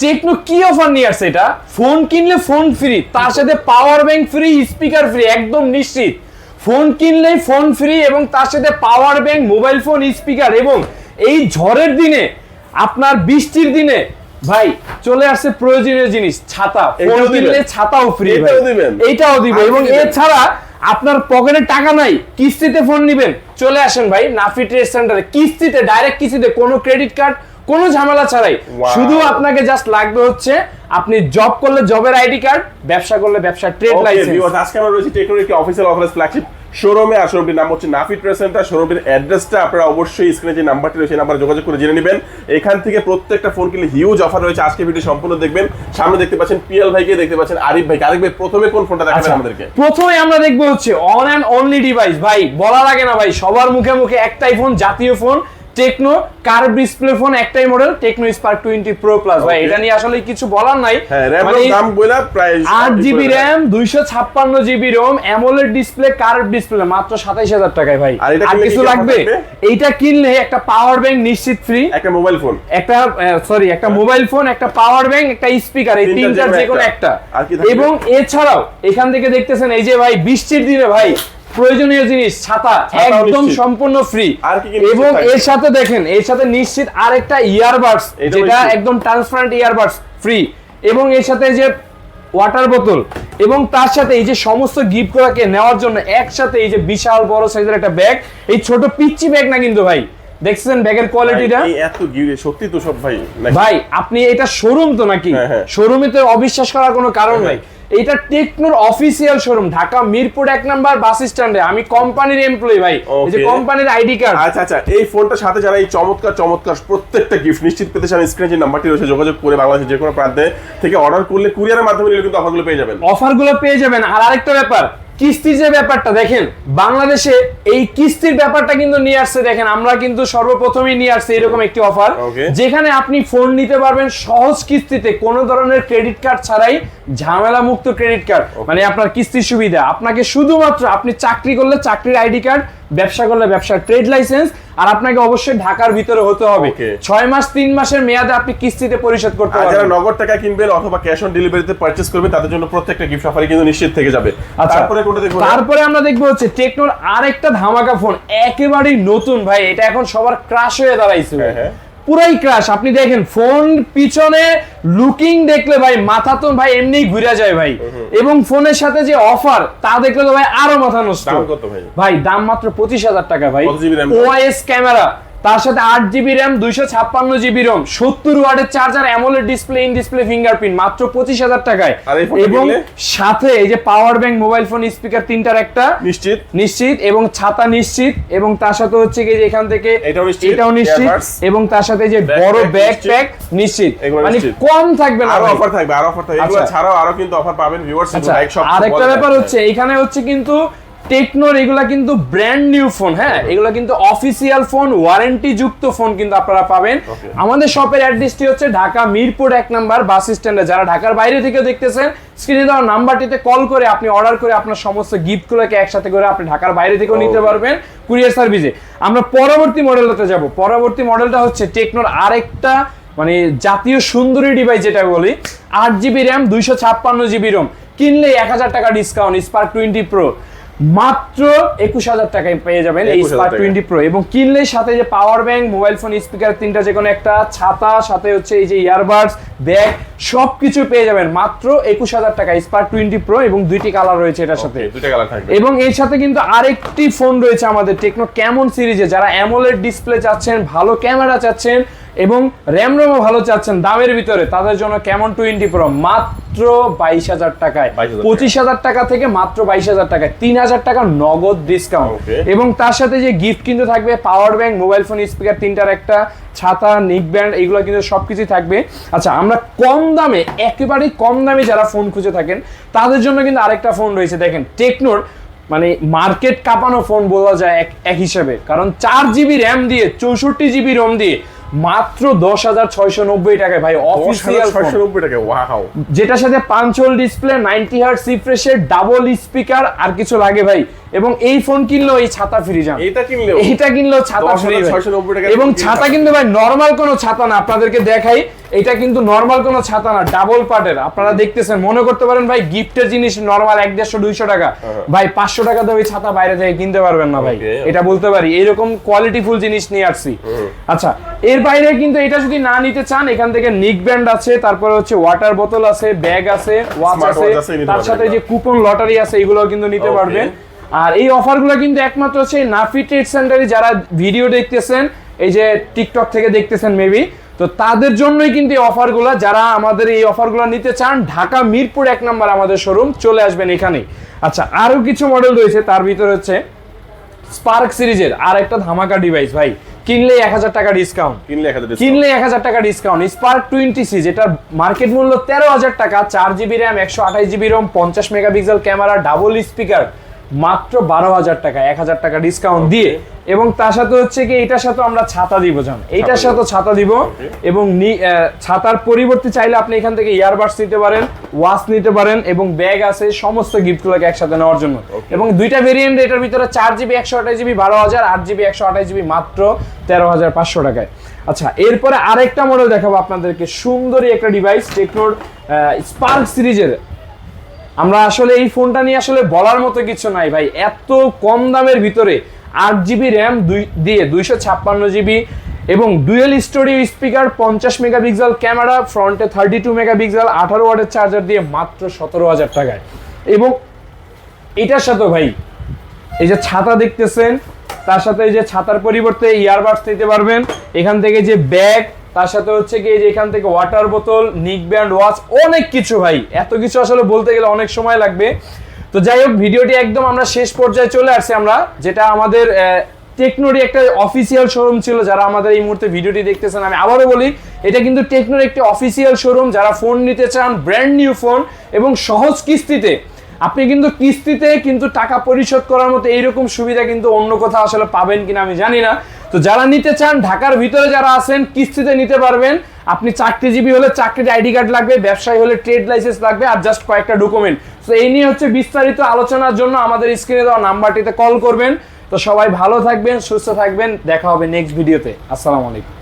Techno কি offer নিয়ে আসছে এটা? ফোন কিনলে ফোন ফ্রি তার সাথে power bank free speaker free একদম নিশ্চিত। ফোন কিনলেই ফোন ফ্রি এবং তার সাথে power bank mobile phone speaker এবং এই ঝড়ের দিনে আপনার বৃষ্টির দিনে ভাই চলে আসছে প্রয়োজনীয় জিনিস ছাতা। ফোন কিনলে ছাতাও ফ্রি এটাও দিবেন? এইটাও দিব এবং? এছাড়া আপনার পকেটে টাকা নাই কিস্তিতে ফোন নিবেন। চলে আসেন ভাই নাফি ট্রেড সেন্টারে কিস্তিতে ডাইরেক্ট কিস্তিতে কোনো ক্রেডিট কার্ড কোনো ঝামেলা ছাড়াই। শুধু আপনাকে জাস্ট লাগবে হচ্ছে আপনি জব করলে জবের আইডি কার্ড ব্যবসা করলে ব্যবসার ট্রেড লাইসেন্স আজকে আমরা রয়েছি একটি অফিসিয়াল অফারেন্স ফ্ল্যাগশিপ শোরুমে আর শোরুমটির নাম হচ্ছে নাফি ট্রেড সেন্টার শোরুমটির অ্যাড্রেসটা আপনারা অবশ্যই স্ক্রিনে যে নাম্বারটি রয়েছে নাম্বারে যোগাযোগ করে জেনে নেবেন। এখান থেকে প্রত্যেকটা ফোন কিনলে হিউজ অফার রয়েছে। আজকে ভিডিও সম্পূর্ণ দেখবেন। সামনে দেখতে পাচ্ছেন পিএল ভাইকে দেখতে পাচ্ছেন আরিফ ভাইকে। আরিফ ভাই প্রথমে কোন ফোনটা দেখাবেন আচ্ছা আমাদেরকে? প্রথমে আমরা দেখব হচ্ছে অন অ্যান্ড অনলি ডিভাইস ভাই বলা লাগে না ভাই সবার মুখে মুখে একটাই ফোন জাতীয় phone Tecno curve display phone একটাই model Tecno Spark twenty pro plus ভাই এটা নিয়ে আসলে কিছু বলার নাই। হ্যাঁ মানে দাম বইলা প্রায় আট জিবি র্যাম দুইশো ছাপ্পান্ন জিবি রোম অ্যামোলেড ডিসপ্লে কার ডিসপ্লে মাত্র সাতাইশ হাজার টাকায় ভাই। আর কিছু লাগবে? এইটা কিনলে একটা পাওয়ার ব্যাংক নিশ্চিত ফ্রি একটা মোবাইল ফোন একটা সরি একটা মোবাইল ফোন একটা পাওয়ার ব্যাংক একটা স্পিকার এই তিনটার যে কোনো একটা। এবং এছাড়াও এখান থেকে দেখতেছেন এই যে ভাই বৃষ্টির দিনে ভাই প্রয়োজনীয় জিনিস ছাতা একদম সম্পূর্ণ ফ্রি এবং এর সাথে দেখেন এর সাথে নিশ্চিত আরেকটা ইয়ারবাডস যেটা একদম ট্রান্সপারেন্ট ইয়ারবাডস ফ্রি এবং এর সাথে যে ওয়াটার বোতল এবং তার সাথে এই যে সমস্ত গিফট গুলাকে নেওয়ার জন্য একসাথে এই যে বিশাল বড় সাইজের একটা ব্যাগ এই ছোট পিচ্চি ব্যাগ না কিন্তু ভাই? দেখছেন ব্যাগের কোয়ালিটিটা এত গিরে সত্যি তো সব ভাই ভাই আপনি এটা শোরুম তো নাকি? হ্যাঁ, হ্যাঁ। শোরুমে তো অবিশ্বাস করার কোনো কারণ নাই। এটা টেকনোর অফিসিয়াল শোরুম ঢাকা মিরপুর এক নাম্বার বাস স্ট্যান্ডে। আমি কোম্পানির এমপ্লয়ি ভাই এই যে কোম্পানির আইডি কার্ড আচ্ছা আচ্ছা এই ফোনটার সাথে যারা এই চমৎকার চমৎকার প্রত্যেকটা গিফট নিশ্চিত পেতে চান স্ক্রিনে যে নাম্বারটি রয়েছে যোগাযোগ করে বাংলাদেশের যে কোনো প্রান্তে থেকে অর্ডার করলে কুরিয়ারের মাধ্যমে নিলে কিন্তু অফারগুলো পেয়ে যাবেন। অফারগুলো পেয়ে যাবেন। আর আরেকটা ব্যাপার কিস্তির যে ব্যাপারটা দেখেন বাংলাদেশে এই কিস্তির ব্যাপারটা কিন্তু নিয়ে আসছে দেখেন আমরা কিন্তু সর্বপ্রথমই নিয়ে আসছে এরকম একটি অফার যেখানে আপনি ফোন নিতে পারবেন সহজ কিস্তিতে কোনো ধরনের ক্রেডিট কার্ড ছাড়াই ঝামেলা মুক্ত ক্রেডিট কার্ড মানে আপনার কিস্তির সুবিধা। আপনাকে শুধুমাত্র আপনি চাকরি করলে চাকরির আইডি কার্ড ব্যবসা করলে ব্যবসার ট্রেড লাইসেন্স আর আপনাকে অবশ্যই ঢাকার ভিতরে হতে হবে। ছয় মাস তিন মাসের মেয়াদে আপনি কিস্তিতে পরিশোধ করতে পারবেন যারা নগদ টাকা কিনবেন অথবা ক্যাশ অন ডেলিভারিতে পারচেজ করবেন তাদের জন্য প্রত্যেকটা গিফট অফারই কিন্তু নিশ্চিত থেকে যাবে। আচ্ছা। তারপরে কোনটা দেখব? তারপরে আমরা দেখব হচ্ছে টেকনোর আরেকটা ধামাকা ফোন একেবারেই নতুন ভাই এটা এখন সবার ক্রাশ হয়ে দাঁড়াইছে। হ্যাঁ, হ্যাঁ। পুরাই ক্রাশ আপনি দেখেন ফোন পিছনে লুকিং দেখলে ভাই মাথা তো ভাই এমনি ঘুরে যায় ভাই। এবং ফোনের সাথে যে অফার তা দেখলে তো ভাই আরও মাথা নষ্ট। ভাই? দাম মাত্র পঁচিশ হাজার টাকা ভাই? ওআইএস ক্যামেরা তার সাথে আট জিবি র্যাম দুইশো ছাপ্পান্ন জিবি রোম সত্তর ওয়ার্ডের charger AMOLED display in display fingerprint মাত্র পঁচিশ হাজার টাকায়। এবং সাথে এই যে power bank mobile phone speaker তিনটার একটা নিশ্চিত। নিশ্চিত এবং ছাতা নিশ্চিত এবং তার সাথে হচ্ছে কি যে এখান থেকে এটাও নিশ্চিত, এবং তার সাথে যে বড় ব্যাগ প্যাক নিশ্চিত। মানে কম থাকবে না আরও অফার থাকবে আরও অফার থাকবে। এগুলো আচ্ছা। ছাড়াও আরও কিন্তু অফার পাবেন ভিউয়ার্স আচ্ছা আরেকটা ব্যাপার হচ্ছে এখানে হচ্ছে কিন্তু টেকনোর এগুলা কিন্তু ব্র্যান্ড নিউ ফোন হ্যাঁ? এগুলা কিন্তু অফিসিয়াল ফোন ওয়ারেন্টি যুক্ত ফোন কিন্তু আপনারা পাবেন। আমাদের শপের অ্যাড্রেসটি হচ্ছে ঢাকা মিরপুর এক নাম্বার বাস স্ট্যান্ডে। যারা ঢাকার বাইরে থেকে দেখতেছেন স্ক্রিনে দেওয়া নাম্বারটিতে কল করে আপনি অর্ডার করে আপনার সমস্ত গিফটগুলোকে একসাথে করে আপনি ঢাকার বাইরে থেকেও নিতে পারবেন কুরিয়ার সার্ভিসে আমরা পরবর্তী মডেলটাতে যাব। পরবর্তী মডেলটা হচ্ছে টেকনোর আরেকটা মানে জাতীয় সুন্দরী ডিভাইস যেটা বলি আট জিবি র্যাম দুইশো ছাপ্পান্ন জিবি রোম কিনলে এক হাজার টাকা ডিসকাউন্ট স্পার্ক টোয়েন্টি প্রো মাত্র একুশ হাজার টাকায় পেয়ে যাবেন এই 21,000 স্পার্ক টাকায়। টোয়েন্টি প্রো এবং কিনলে সাথে যে power bank mobile phone speaker তিনটা যে কোনো একটা ছাতা সাথে হচ্ছে এই যে ইয়ারবাডস ব্যাগ সবকিছু পেয়ে যাবেন মাত্র একুশ হাজার টাকা স্পার্ক টোয়েন্টি প্রো এবং দুইটি কালার রয়েছে এটার সাথে। এবং এর সাথে কিন্তু আরেকটি ফোন রয়েছে আমাদের টেকনো ক্যামন সিরিজে যারা অ্যামোলেড ডিসপ্লে চাচ্ছেন ভালো ক্যামেরা চাচ্ছেন এবং র্যাম রোমও ভালো চাচ্ছেন দামের ভিতরে। তাদের জন্য ক্যামন টোয়েন্টি প্রো? মাত্র বাইশ হাজার টাকায়। পঁচিশ হাজার টাকা থেকে মাত্র বাইশ হাজার টাকায়। তিন হাজার টাকা নগদ ডিসকাউন্ট এবং তার সাথে যে গিফট কিন্তু থাকবে power bank mobile phone speaker তিনটার একটা ছাতা নিক ব্যান্ড এগুলো কিন্তু সবকিছুই থাকবে। আচ্ছা আমরা কম দামে একেবারেই কম দামে যারা ফোন খুঁজে থাকেন তাদের জন্য কিন্তু আরেকটা ফোন রয়েছে। দেখেন টেকনোর মানে মার্কেট কাঁপানো ফোন বলা যায় এক এক হিসাবে। কারণ চার জিবি র্যাম দিয়ে চৌষট্টি জিবি রোম দিয়ে মাত্র দশ হাজার ছয়শো নব্বই টাকায় ভাই অফিসিয়াল ছয়শো নব্বই টাকা ওয়াও যেটার সাথে punch hole display ninety hertz রিফ্রেশের double speaker আর কিছু লাগে ভাই। এবং এই ফোন কিনলেও এই ছাতা ফ্রি যান এইটা কিনলেও? এইটা কিনলেও ছাতা ফ্রি এবং ছাতা কিন্তু ভাই নরমাল কোনো ছাতা না। আপনাদেরকে দেখাই এটা কিন্তু নর্মাল কোনো ছাতা না ডাবল পার্টের আপনারা দেখতেছেন মনে করতে পারেন ভাই গিফটের জিনিস নর্মাল এক দেড়শো দুইশো টাকা। ভাই পাঁচশো টাকা দিয়ে ওই ছাতা বাইরে থেকে কিনতে পারবেন না ভাই। এটা বলতে পারি এরকম কোয়ালিটিফুল জিনিস নিয়ে আসছি। আচ্ছা এর বাইরে কিন্তু এটা যদি না নিতে চান এখান থেকে নিক ব্যান্ড আছে তারপরে হচ্ছে ওয়াটার বোতল আছে ব্যাগ আছে ওয়াচ আছে তার সাথে যে কুপন লটারি আছে এগুলো কিন্তু নিতে পারবেন। আর এই অফারগুলো কিন্তু একমাত্র সেই নাফি ট্রেড সেন্টারে যারা ভিডিও দেখতেছেন এই যে টিকটক থেকে দেখতেছেন মেবি তো তাদের জন্যই কিন্তু এই অফারগুলো। যারা আমাদের এই অফারগুলো নিতে চান ঢাকা মিরপুর এক নম্বর আমাদের শোরুম চলে আসবেন এখানে আচ্ছা আরও কিছু মডেল রয়েছে তার ভিতরে হচ্ছে স্পার্ক সিরিজের আর একটা ধামাকা ডিভাইস ভাই। কিনলে এক হাজার টাকা ডিসকাউন্ট কিনলে এক হাজার কিনলে এক হাজার টাকা ডিসকাউন্ট স্পার্ক টোয়েন্টি সি যেটা মার্কেট মূল্য তেরো হাজার টাকা চার জিবি র্যাম একশো আঠাশ জিবি রোম পঞ্চাশ মেগাপিক্সেল ক্যামেরা ডাবল স্পিকার মাত্র বারো হাজার টাকা এক হাজার টাকা ডিসকাউন্ট দিয়ে। এবং তার সাথে হচ্ছে কি এটার সাথে আমরা ছাতা দিব জান। এইটার সাথে ছাতা দিব। এবং ছাতার পরিবর্তে চাইলে আপনি এখান থেকে ইয়ারবাডস নিতে পারেন ওয়াচ নিতে পারেন এবং ব্যাগ আছে সমস্ত গিফটগুলোকে একসাথে নেওয়ার জন্য। এবং দুইটা ভেরিয়েন্ট এটার ভিতরে চার জিবি একশো আঠাশ জিবি বারো হাজার আট জিবি একশো আঠাশ জিবি মাত্র তেরো হাজার পাঁচশো টাকায়। আচ্ছা এরপরে আরেকটা মডেল দেখাবো আপনাদেরকে। সুন্দরী একটা ডিভাইস টেকনোর স্পার্ক সিরিজের আমরা আসলে এই ফোনটা নিয়ে আসলে বলার মতো কিছু নাই ভাই। এত কম দামের ভিতরে আট জিবি র্যাম দুই দিয়ে দুইশো ছাপ্পান্ন জিবি এবং ডুয়েল স্টোরি স্পিকার পঞ্চাশ মেগাপিক্সেল ক্যামেরা, ফ্রন্টে থার্টি টু মেগাপিক্সেল, আঠারো ওয়াটের চার্জার দিয়ে মাত্র সতেরো হাজার টাকায়। এবং এটার সাথে ভাই, এই যে ছাতা দেখতেছেন, তার সাথে এই যে ছাতার পরিবর্তে ইয়ারবাডস নিতে পারবেন। এখান থেকে যে ব্যাগ তার সাথে হচ্ছে কি যে এখান থেকে ওয়াটার বোতল নিক ব্যান্ড ওয়াচ অনেক কিছু ভাই। এত কিছু আসলে বলতে গেলে অনেক সময় লাগবে। তো যাই হোক, ভিডিওটি একদম আমরা শেষ পর্যায়ে চলে আসছি আমরা, যেটা আমাদের টেকনোরই একটা অফিসিয়াল শোরুম ছিল, যারা আমাদের এই মুহূর্তে ভিডিওটি দেখতেছেন। আমি আবারও বলি, এটা কিন্তু টেকনোর একটি অফিসিয়াল শোরুম যারা ফোন নিতে চান ব্র্যান্ড নিউ ফোন এবং সহজ কিস্তিতে, আপনি কিন্তু কিস্তিতে কিন্তু টাকা পরিশোধ করার মতো এইরকম সুবিধা কিন্তু অন্য কোথাও আসলে পাবেন কিনা আমি জানি না। তো যারা নিতে চান, ঢাকার ভিতরে যারা আছেন, কিস্তিতে নিতে পারবেন। আপনি চাকরিজীবী হলে চাকরির আইডি কার্ড লাগবে, ব্যবসায়ী হলে ট্রেড লাইসেন্স লাগবে আর জাস্ট কয়েকটা ডকুমেন্ট তো এই নিয়ে হচ্ছে বিস্তারিত আলোচনার জন্য আমাদের স্ক্রিনে দেওয়া নাম্বারটিতে কল করবেন। তো সবাই ভালো থাকবেন, সুস্থ থাকবেন। দেখা হবে নেক্সট ভিডিওতে আসসালামু আলাইকুম।